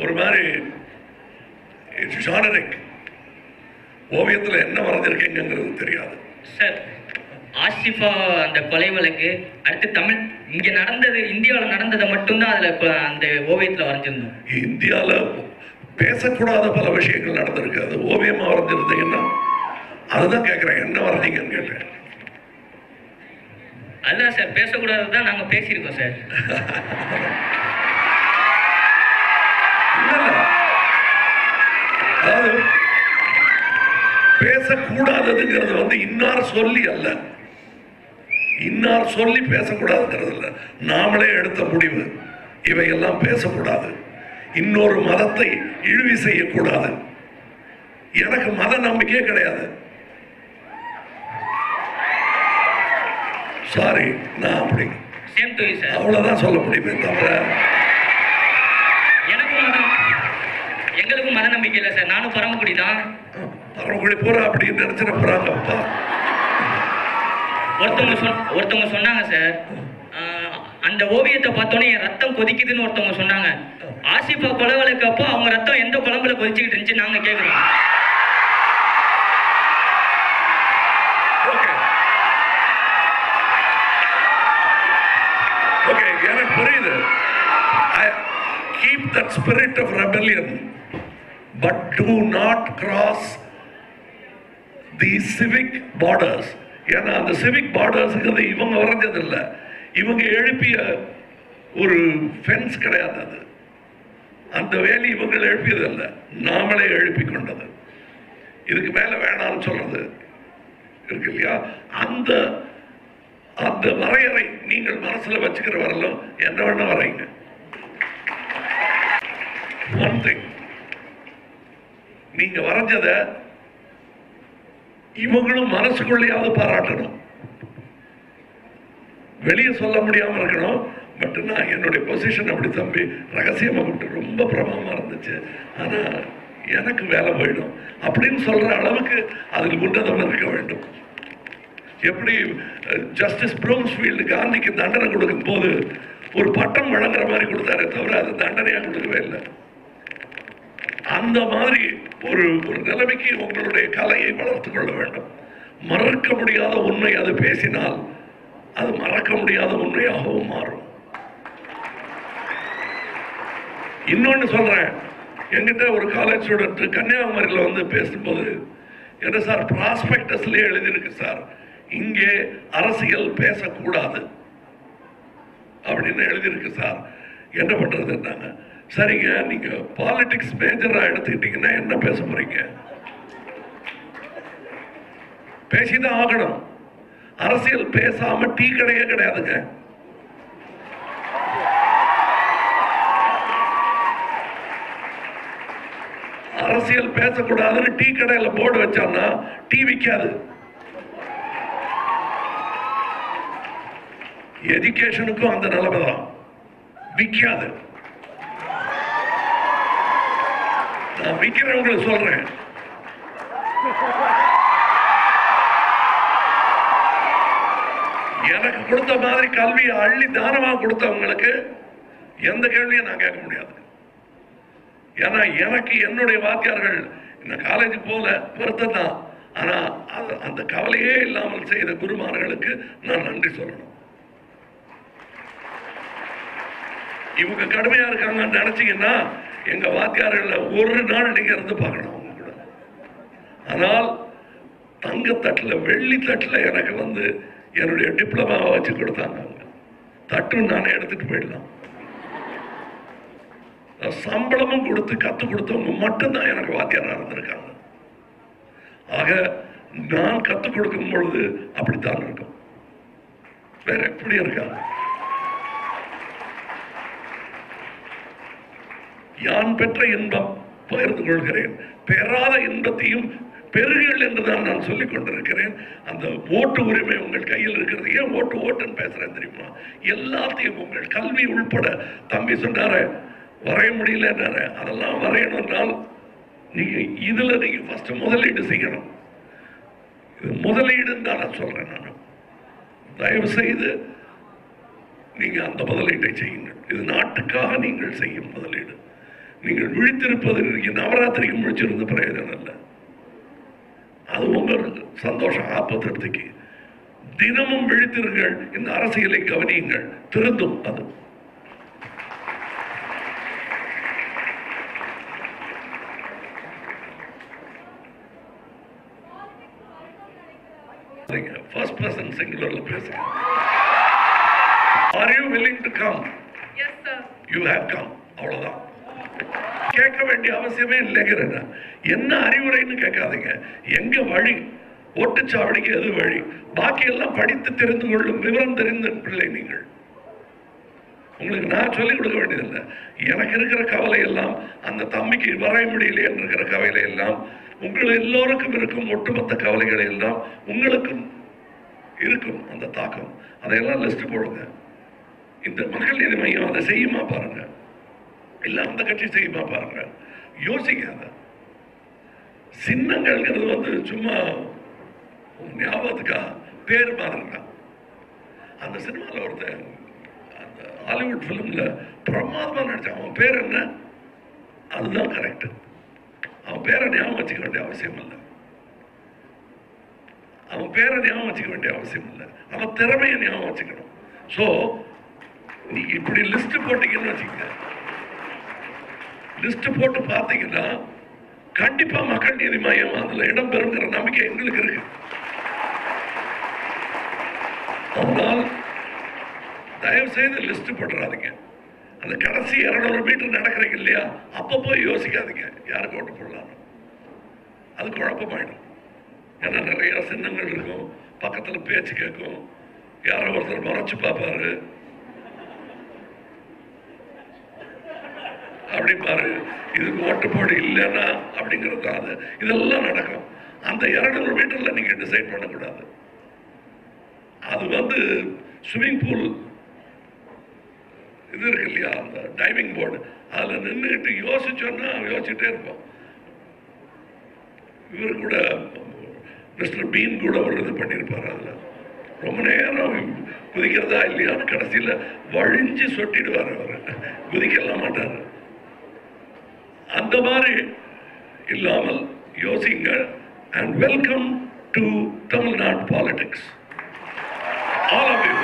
ஒரு மாதிரி ஜானரிக். ஓவியத்தில் என்ன வரைஞ்சிருக்கீங்கிறது தெரியாது. சார் ஆசிஃபா அந்த கொலை வழக்கு அடுத்து தமிழ் இங்க நடந்தது இந்தியாவில் நடந்ததை மட்டும்தான் அதுல அந்த ஓவியத்துல வரைஞ்சிருந்தோம். இந்தியாவில் பேசக்கூடாத பல விஷயங்கள் நடந்திருக்கு. அது ஓவியமா வரைஞ்சிருந்தீங்கன்னா அதுதான் கேட்குறேன் என்ன வரைஞ்சீங்கன்னு கேட்டேன். அதுதான் சார் பேசக்கூடாது தான் நாங்க பேசியிருக்கோம் சார். பேசக்கூடாததுங்கிறது வந்து இன்னார் சொல்லி அல்ல. இன்னார் சொல்லி பேசக்கூடாதுங்கிறது இல்ல நாமளே எடுத்த முடிவு. இவையெல்லாம் பேசக்கூடாது. இன்னொரு மதத்தை இழிவு செய்யக்கூடாது. எனக்கு மத நம்பிக்கையே கிடையாது. சாரி நான் அப்படி. அவ்வளவுதான் சொல்ல முடியுமே தவிர மத நம்பிக்கை இல்லை சார் நானும் பரமக்குடி தான். பரவக்குடி பூரா அப்படின்னு நினைச்சிட போறாங்க அப்பா. ஒருத்தவங்க சொன் ஒருத்தவங்க சொன்னாங்க சார். அந்த ஓவியத்தை பார்த்தோன்னே என் ரத்தம் கொதிக்குதுன்னு ஒருத்தவங்க சொன்னாங்க. ஆசிஃபா கொலை அவங்க ரத்தம் எந்த குழம்புல கொதிச்சுக்கிட்டு இருந்துச்சு நாங்க கேட்குறோம் ஓகே. ஓகே எனக்கு புரியுது. Keep that spirit of rebellion but do not cross the civic borders ஏன்னா அந்த சிவிக் பார்டர்ஸுங்கிறது இவங்க வரைஞ்சதில்ல. இவங்க எழுப்பிய ஒரு ஃபென்ஸ் கிடையாது அது. அந்த வேலி இவங்க எழுப்பியதல்ல. நாமளே எழுப்பி கொண்டது. இதுக்கு மேலே வேணாம்னு சொல்றது இருக்கு இல்லையா? அந்த அந்த வரையறை நீங்கள் மனசில் வச்சுக்கிற வரலும் என்ன வேணா வரைங்க ஒன் திங் நீங்க வரைஞ்சத இவங்களும் மனசுக்குள்ளேயாவது பாராட்டணும். வெளியே சொல்ல முடியாம இருக்கணும். பட் நான் என்னுடைய பொசிஷன் அப்படி தம்பி ரகசியமாக விட்டு ரொம்ப பிரபலமா இருந்துச்சு. ஆனா எனக்கு வேலை போயிடும். அப்படின்னு சொல்ற அளவுக்கு அதில் உன்னதம் இருக்க வேண்டும். எப்படி ஜஸ்டிஸ் ப்ரூம்ஸ்ஃபீல்டு காந்திக்கு தண்டனை கொடுக்கும் போது ஒரு பட்டம் வழங்குற மாதிரி கொடுத்தாரே தவிர அது தண்டனையாக கொடுக்கவே இல்லை. அந்த மாதிரி ஒரு ஒரு நிலைமைக்கு உங்களுடைய கலையை வளர்த்து கொள்ள வேண்டும். மறக்க முடியாத உண்மை அது பேசினால் அது மறக்க முடியாத உண்மையாகவும் மாறும். இன்னொன்று சொல்றேன். என்கிட்ட ஒரு காலேஜ் ஸ்டூடெண்ட் கன்னியாகுமரியில் வந்து பேசும்போது என்ன சார் ப்ராஸ்பெக்டஸ்லேயே எழுதியிருக்கு சார். இங்கே அரசியல் பேசக்கூடாது. அப்படின்னு எழுதியிருக்கு சார். என்ன பண்ணுறதுன்னாங்க சரிங்க நீங்க பாலிடிக்ஸ் மேஜரா எடுத்துக்கிட்டீங்கன்னா என்ன பேச போறீங்க? பேசிதான் ஆகணும். அரசியல் பேசாம டீ கடையே கிடையாதுங்க. அரசியல் பேசக்கூடாதுன்னு டீ கடையில போர்டு வச்சான்னா டீ விற்காது எஜுகேஷனுக்கும் அந்த நிலைமை தான். விற்காது நான் விற்கிறவங்களுக்கு சொல்றேன். எனக்கு கொடுத்த மாதிரி கல்வியை அள்ளி தானமாக கொடுத்தவங்களுக்கு எந்த கேள்வியும் நான் கேட்க முடியாது. ஏன்னா எனக்கு என்னுடைய வாத்தியார்கள் இந்த காலேஜ் போல வருத்தம் தான். ஆனா அது அந்த கவலையே இல்லாமல் செய்த குருமார்களுக்கு நான் நன்றி சொல்லணும். இவங்க கடுமையா இருக்காங்கன்னு நினைச்சீங்கன்னா எங்க வாத்தியார்கள்ல ஒரு நாள் நீங்க இருந்து பார்க்கணும் அவங்க கூட. ஆனால் தங்கத்தட்டில் வெள்ளி தட்டில் எனக்கு வந்து என்னுடைய டிப்ளமாவை வச்சு கொடுத்தாங்க அவங்க. தட்டும் நானே எடுத்துட்டு போயிடலாம். சம்பளமும் கொடுத்து கத்து கொடுத்தவங்க மட்டும்தான் எனக்கு வாத்தியாராக இருந்திருக்காங்க. ஆக நான் கற்றுக் கொடுக்கும் பொழுது அப்படித்தான் இருக்கும். வேற எப்படி இருக்காங்க? யான் பெற்ற இன்பம் பகிர்ந்து கொள்கிறேன். பெறாத இன்பத்தையும் பெறுகள் என்றுதான் நான் சொல்லிக் கொண்டிருக்கிறேன். அந்த ஓட்டு உரிமை உங்கள் கையில் இருக்கிறது. ஏன் ஓட்டு ஓட்டுன்னு பேசுறேன் தெரியுமா? எல்லாத்தையும் உங்கள் கல்வி உள்பட. தம்பி சொன்னாரு வரைய முடியலன்னாரு. அதெல்லாம் வரையணும்னால் நீங்க இதுல நீங்க ஃபர்ஸ்ட் முதலீடு செய்யணும். இது முதலீடுன்னு தான் நான் சொல்றேன் நான். தயவு செய்து நீங்க அந்த முதலீட்டை செய்யுங்கள். இது நாட்டுக்காக நீங்கள் செய்யும் முதலீடு. நீங்கள் விழித்திருப்பது நீங்க நவராத்திரிக்கு முழிச்சிருந்த பிரயோஜனம் இல்லை அது உங்களுக்கு சந்தோஷம் ஆப்பத்திற்கு தினமும் விழித்திருங்கள் இந்த அரசியலை கவனியுங்கள் திருந்தும் அது ஃபர்ஸ்ட் பர்சன் சிங்குலர்ல பேசுங்க are you willing to come Yes, sir. You have come கேட்க வேண்டிய அவசியமே இல்லைங்கிறேன் என்ன அறிவுரைன்னு கேட்காதீங்க. எங்க வழி? ஓட்டுச்சாவடிக்கு எது வழி? பாக்கி எல்லாம் படித்து தெரிந்து கொள்ளும் விவரம் தெரிந்த பிள்ளை நீங்கள். உங்களுக்கு நான் சொல்லிக் கொடுக்க வேண்டியதில்லை. எனக்கு இருக்கிற கவலை எல்லாம் அந்த தம்பிக்கு வரைய முடியலையே இருக்கிற கவலை எல்லாம் உங்கள் எல்லோருக்கும் இருக்கும் ஒட்டுமொத்த கவலைகள் எல்லாம் உங்களுக்கும் இருக்கும் அந்த தாக்கம். அதையெல்லாம் லிஸ்ட் போடுங்க. இந்த மக்கள் நீதி மையம் அதை செய்யுமா பாருங்க. இல்லை அந்த கட்சி செய்யுமா பாருங்க. யோசிக்காத. சின்னங்கள்ங்கிறது வந்து சும்மா ஞாபகத்துக்கா? பேர் பாருங்க அந்த சினிமாவில் ஒருத்தன் அந்த ஹாலிவுட் ஃபிலிமில் பிரமாதமாக நடித்தான் அவன் பேர் என்ன? அதுதான் கரெக்ட். அவன் பேரை ஞாபகம் வச்சுக்க வேண்டிய அவசியம் இல்லை. அவன் பேரை ஞாபகம் வச்சுக்க வேண்டிய அவசியம் இல்லை. அவன் திறமையை ஞாபகம் வச்சுக்கணும். ஸோ நீ இப்படி லிஸ்ட் போட்டீங்கன்னு வச்சுக்கோங்க. லிஸ்ட் போட்டு பார்த்தீங்கன்னா கண்டிப்பா மக்கள் நீதி மையம் அதுல இடம் பெறுங்கிற நம்பிக்கை எங்களுக்கு இருக்கு. அதனால் தயவு செய்து லிஸ்ட் போட்டுறாதீங்க. அந்த கடைசி இருநூறு மீட்டர் நடக்கிறீங்க இல்லையா? அப்ப போய் யோசிக்காதீங்க. யாருக்கு ஓட்டு போடலாம் அது குழப்பமாயிடும். ஏன்னா நிறைய சின்னங்கள் இருக்கும். பக்கத்தில் பேச்சு கேட்கும். யாரோ ஒருத்தர் மறைச்சு பார்ப்பாரு. அப்படி பாரு இதுக்கு ஓட்டுப்பாடு இல்லைன்னா அப்படிங்கிறது தான் அது இதெல்லாம் நடக்கும். அந்த இரநூறு மீட்டர்ல நீங்க டிசைட் பண்ணக்கூடாது. அது வந்து ஸ்விம்மிங் பூல் இது இருக்கு இல்லையா? அந்த டைவிங் போர்டு அதுல நின்றுட்டு யோசிச்சோன்னா யோசிச்சுட்டே இருப்போம். இவர் கூட மிஸ்டர் பீன் கூட ஒரு இது பண்ணியிருப்பார் அதில். ரொம்ப நேரம் குதிக்கிறதா இல்லையான்னு கடைசியில வழிஞ்சு சொட்டிடுவார் அவர். குதிக்கலாம் மாட்டார். அந்த மாதிரி இல்லாமல் யோசிங்க and welcome to Tamil Nadu politics all of you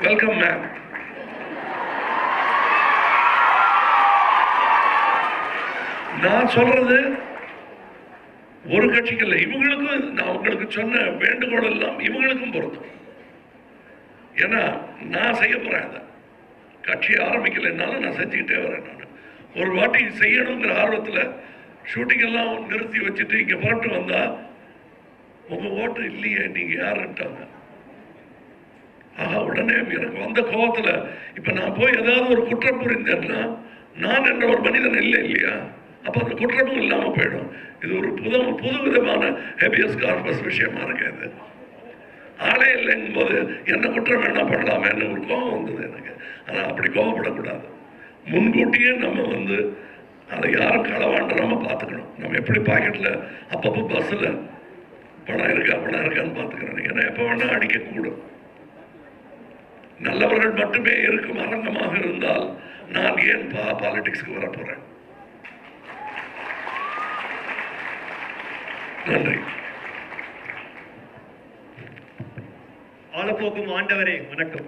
welcome ma'am நான் சொல்றது ஒரு கட்சிக்கு இல்லை இவங்களுக்கும் நான் உங்களுக்கு சொன்ன வேண்டுகோள் எல்லாம் இவங்களுக்கும் பொருந்தும். ஏன்னா நான் செய்ய போகிறேன் அதை. கட்சி ஆரம்பிக்கலைன்னாலும் நான் செஞ்சுக்கிட்டே வரேன் நான். ஒரு வாட்டி செய்யணுங்கிற ஆர்வத்தில் ஷூட்டிங் எல்லாம் நிறுத்தி வச்சுட்டு இங்கே போட்டு வந்தால் உங்கள் ஓட்டு இல்லையே நீங்கள் யாருன்ட்டாங்க. ஆஹா உடனே எனக்கு வந்த கோபத்தில் இப்போ நான் போய் ஏதாவது ஒரு குற்றம் புரிந்தேன்னா நான் என்ற ஒரு மனிதன் இல்லை இல்லையா? அப்போ அந்த குற்றமும் இல்லாமல் போயிடும். இது ஒரு புது புது விதமான ஹெபியஸ் கார்பஸ் விஷயமா இருக்கு இது. ஆளே இல்லைங்கும் போது என்ன குற்றம் என்ன பண்ணலாமேன்னு ஒரு கோபம் வந்தது எனக்கு. ஆனால் அப்படி கோபப்படக்கூடாது. முன்கூட்டியே நம்ம வந்து அதை யாரும் களவாண்டுறாம பார்த்துக்கணும். நம்ம எப்படி பாக்கெட்டில் அப்பப்போ பஸ்ஸில் பணம் இருக்கா பணம் இருக்கான்னு பார்த்துக்கிறோம் ஏன்னா எப்போ வேணால் அடிக்கக்கூடும். நல்லவர்கள் மட்டுமே இருக்கும் அரங்கமாக இருந்தால் நான் ஏன் பா பாலிடிக்ஸ்க்கு வரப்போகிறேன் நன்றி. ஆலப்போக்கும் ஆண்டவரே வணக்கம்.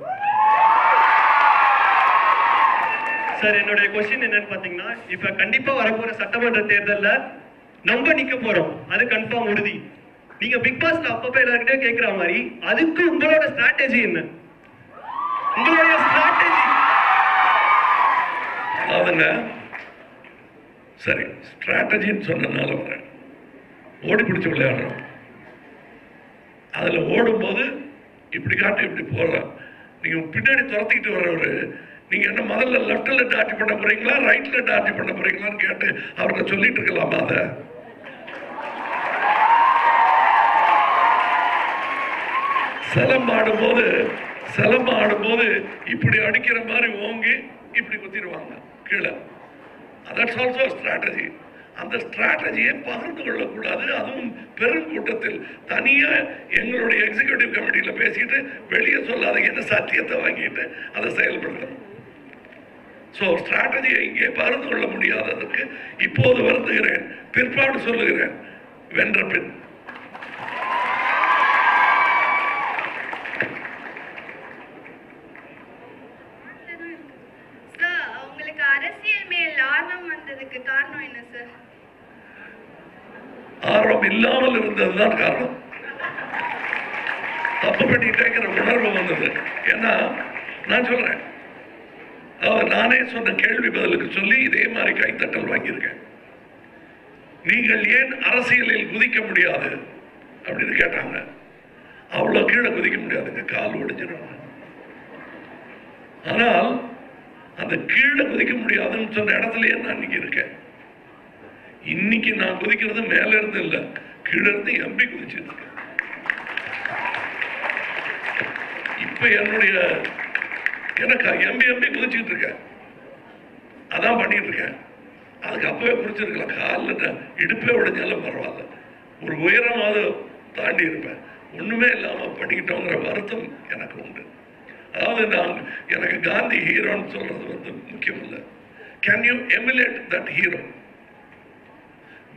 சார் என்னுடைய கொஸ்டின் என்னன்னு பாத்தீங்கன்னா இப்ப கண்டிப்பா வரப்போற சட்டமன்ற தேர்தல்ல நம்ம நிக்க போறோம். அது கன்ஃபார்ம் உறுதி. நீங்க பிக் பாஸ்ல அப்பப்ப எல்லாருக்கிட்டே கேக்குற மாதிரி அதுக்கு உங்களோட ஸ்ட்ராட்டஜி என்ன? உங்களுடைய ஸ்ட்ராட்டஜி அதாவதுங்க சரி ஸ்ட்ராட்டஜின்னு சொன்னதுனால வரேன். ஓடி பிடிச்சு விளையாடுறோம். அதுல ஓடும்போது இப்படி காட்டு இப்படி போடுறோம் நீங்க பின்னாடி துரத்திக்கிட்டு வர்றவரு நீங்க என்ன முதல்ல லெஃப்ட்ல டாட்டி பண்ண போறீங்களா ரைட்ல டாட்டி பண்ண போறீங்களான்னு கேட்டு அவர்கிட்ட சொல்லிட்டு இருக்கலாமா அதை? சிலம் ஆடும்போது சிலம் ஆடும்போது இப்படி அடிக்கிற மாதிரி ஓங்கி இப்படி குத்திடுவாங்க கீழே. தட்ஸ் ஆல்சோ ஸ்ட்ராட்டஜி அந்த ஸ்ட்ராட்டஜியை பகிர்ந்து கொள்ளக்கூடாது. அதுவும் பெரும் கூட்டத்தில் தனியாக எங்களுடைய எக்ஸிகியூட்டிவ் கமிட்டியில் பேசிட்டு வெளியே சொல்லாதீங்கன்னு சத்தியத்தை வாங்கிட்டு அதை செயல்படுத்தணும். ஸோ ஸ்ட்ராட்டஜியை இங்கே பகிர்ந்து கொள்ள முடியாததற்கு இப்போது வருந்துகிறேன். பிற்பாடு சொல்லுகிறேன். வென்ற பின் சார் உங்களுக்கு அரசியல் மேல் ஆர்வம் வந்ததுக்கு காரணம் என்ன சார் பாவம் இல்லாமல் இருந்ததுதான் காரணம். தப்பு பண்ணிட்டேங்கிற உணர்வு வந்தது. ஏன்னா நான் சொல்றேன். அவர் நானே சொன்ன கேள்வி பதிலுக்கு சொல்லி இதே மாதிரி கைத்தட்டல் வாங்கியிருக்கேன். நீங்கள் ஏன் அரசியலில் குதிக்க முடியாது? அப்படின்னு கேட்டாங்க. அவ்வளவு கீழே குதிக்க முடியாதுங்க. கால் ஒடிஞ்சிடும். ஆனால் அந்த கீழே குதிக்க முடியாதுன்னு சொன்ன இடத்துலயே நான் இன்னைக்கு இருக்கேன். இன்னைக்கு நான் குதிக்கிறது மேல இருந்து இல்ல கீழே இருந்து எம்பி குதிச்சிட்டு இருக்கேன். இப்ப என்னுடைய எனக்கு எம்பி எம்பி குதிச்சுட்டு இருக்கேன். அதான் பண்ணிட்டு இருக்கேன். அதுக்கு அப்பவே குடிச்சிருக்கலாம். காலில் இடுப்பே உடைஞ்சாலும் பரவாயில்ல. ஒரு உயரமாவது தாண்டி இருப்பேன். ஒண்ணுமே இல்லாம பண்ணிக்கிட்டோங்கிற வருத்தம் எனக்கு உண்டு. அதாவது நான் எனக்கு காந்தி ஹீரோன்னு சொல்றது வந்து முக்கியம் இல்லை. Can you emulate that hero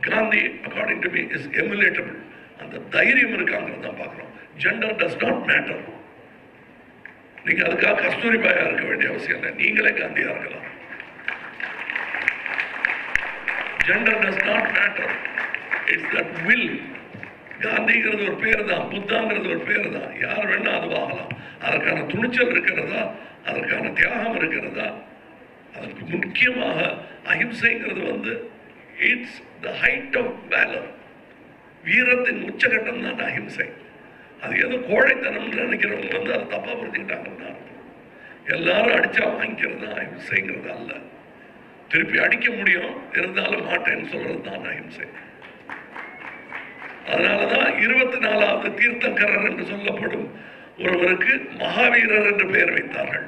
Gandhi according to me is emulatable அந்த தைரியம் இருக்காங்கிறது தான் பார்க்குறோம். ஜெண்டர் டஸ் நாட் மேட்டர் நீங்கள் அதுக்காக கஸ்தூரிபாயா இருக்க வேண்டிய அவசியம் இல்லை. நீங்களே காந்தியாக இருக்கலாம். Gender does not matter it's that will காந்திங்கிறது ஒரு பேர் தான் புத்தாங்கிறது ஒரு பேர் தான் யார் வேணா அது வாங்கலாம். அதற்கான துணிச்சல் இருக்கிறதா? அதற்கான தியாகம் இருக்கிறதா? அதற்கு முக்கியமாக அஹிம்சைங்கிறது வந்து it's the height of valour வீரத்தின் உச்சகட்டம் தான் அஹிம்சை அது ஏதோ கோழைத்தனம்னு நினைக்கிறவங்க வந்து அதை தப்பா புரிஞ்சுக்கிட்டாங்கன்னு எல்லாரும் அடிச்சா வாங்கிக்கிறது தான் அஹிம்சைங்கிறது அல்ல. திருப்பி அடிக்க முடியும் இருந்தாலும் மாட்டேன்னு சொல்றது தான் அஹிம்சை அதனாலதான் இருபத்தி நாலாவது தீர்த்தங்கரர் என்று சொல்லப்படும் ஒருவருக்கு மகாவீரர் என்று பெயர் வைத்தார்கள்.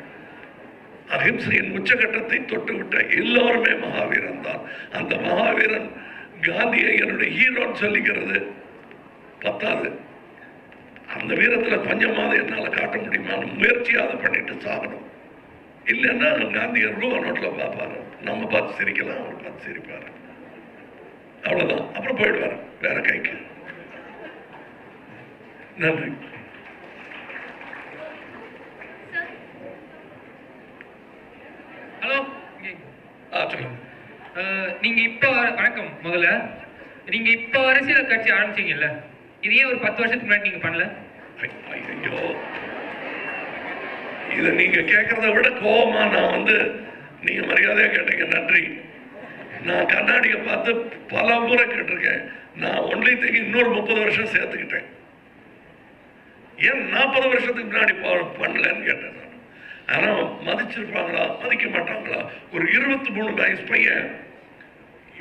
அகிம்சையின் உச்சகட்டத்தை தொட்டுவிட்ட எல்லோருமே மகாவீரன் தான். அந்த மகாவீரன் காந்தியை என்னுடைய ஹீரோன்னு சொல்லிக்கிறது. பத்தாது. அந்த வீரத்தில் கொஞ்சமாவது என்னால் காட்ட முடியுமான்னு முயற்சியாவது பண்ணிட்டு சாகணும். இல்லைன்னா காந்தியர் ரூபா நோட்டில் பார்ப்பாரு. நம்ம பார்த்து சிரிக்கலாம் அவர் பார்த்து சிரிப்பாரு. அவ்வளோதான் அப்புறம் போயிடுவார் வேற கைக்கு. நன்றி. நீங்க இப்போ வணக்கம் முதல்ல. நீங்க இப்போ அரசியல் கட்சி ஆரம்பிச்சீங்கல்ல இதையே ஒரு பத்து வருஷத்துக்கு முன்னாடி நீங்க பண்ணல? ஐ- ஐயோ இதை நீங்க கேட்கறத விட கோபமா நான் வந்து நீங்க மரியாதையா கேட்டீங்க. நன்றி. நான் கண்ணாடியை பார்த்து பல முறை கேட்டிருக்கேன். நான் ஒன்லி திங்க் இன்னொரு முப்பது வருஷம் சேர்த்துக்கிட்டேன். ஏன் நாற்பது வருஷத்துக்கு முன்னாடி பண்ணலன்னு கேட்டேன் நான். ஆனா மதிச்சிருப்பாங்களா? மதிக்க மாட்டாங்களா? ஒரு இருபத்தி மூணு வயசு பையன்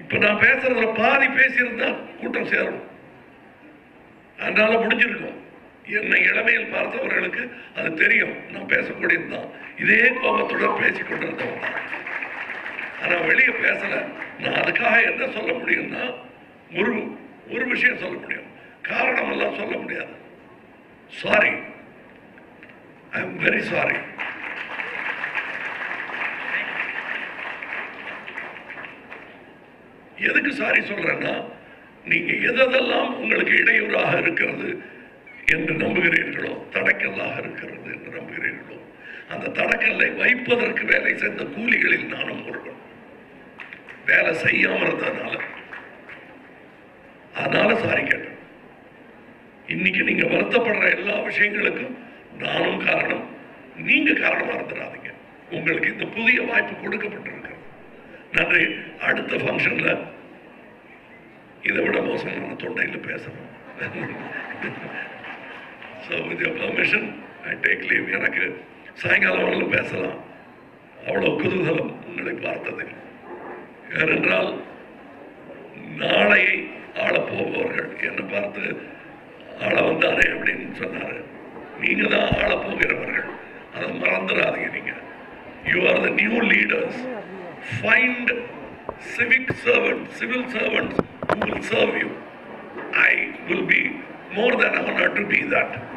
இப்ப நான் பேசுறதுல பாதி பேசியிருந்தா கூட்டம் சேரும் அதனால முடிஞ்சிருக்கும். என்னை இளமையில் பார்த்தவர்களுக்கு அது தெரியும். நான் பேசக்கூடியது தான். இதே கோபத்துடன் பேசிக் கொண்டிருந்தவன் ஆனால் ஆனா வெளியே பேசல. நான் அதுக்காக என்ன சொல்ல முடியும்னா ஒரு ஒரு விஷயம் சொல்ல முடியும். காரணம் எல்லாம் சொல்ல முடியாது. Sorry I am very sorry எதுக்கு சாரி சொல்றேன்னா நீங்க எதெல்லாம் உங்களுக்கு இடையூறாக இருக்கிறது என்று நம்புகிறீர்களோ தடக்கல்லாக இருக்கிறது என்று நம்புகிறீர்களோ அந்த தடக்கல்லை வைப்பதற்கு வேலை செய்த கூலிகளில் நானும் ஒருவன். வேலை செய்யாம இருந்ததுனால. அதனால சாரி கேட்டேன். இன்னைக்கு நீங்க வருத்தப்படுற எல்லா விஷயங்களுக்கும் நானும் காரணம் நீங்க காரணமா இருந்துடாதீங்க. உங்களுக்கு இந்த புதிய வாய்ப்பு கொடுக்கப்பட்டிருக்கிறது. நன்றி. அடுத்த ஃபங்க்ஷன்ல இதை விட மோசமான தொண்டையில் பேசணும். So with your permission I take leave எனக்கு சாயங்காலம் வரல பேசலாம். அவ்வளோ குதூகலம் உங்களை பார்த்ததில். ஏனென்றால் நாளையை ஆளப்போபவர்கள் என்னை பார்த்து ஆள வந்தாரே அப்படின்னு சொன்னார். நீங்கள் தான் ஆள போகிறவர்கள் அதை மறந்துடாதீங்க நீங்கள் you are the new leaders find civic servants, civil servants who will serve you. I will be more than honored to be that.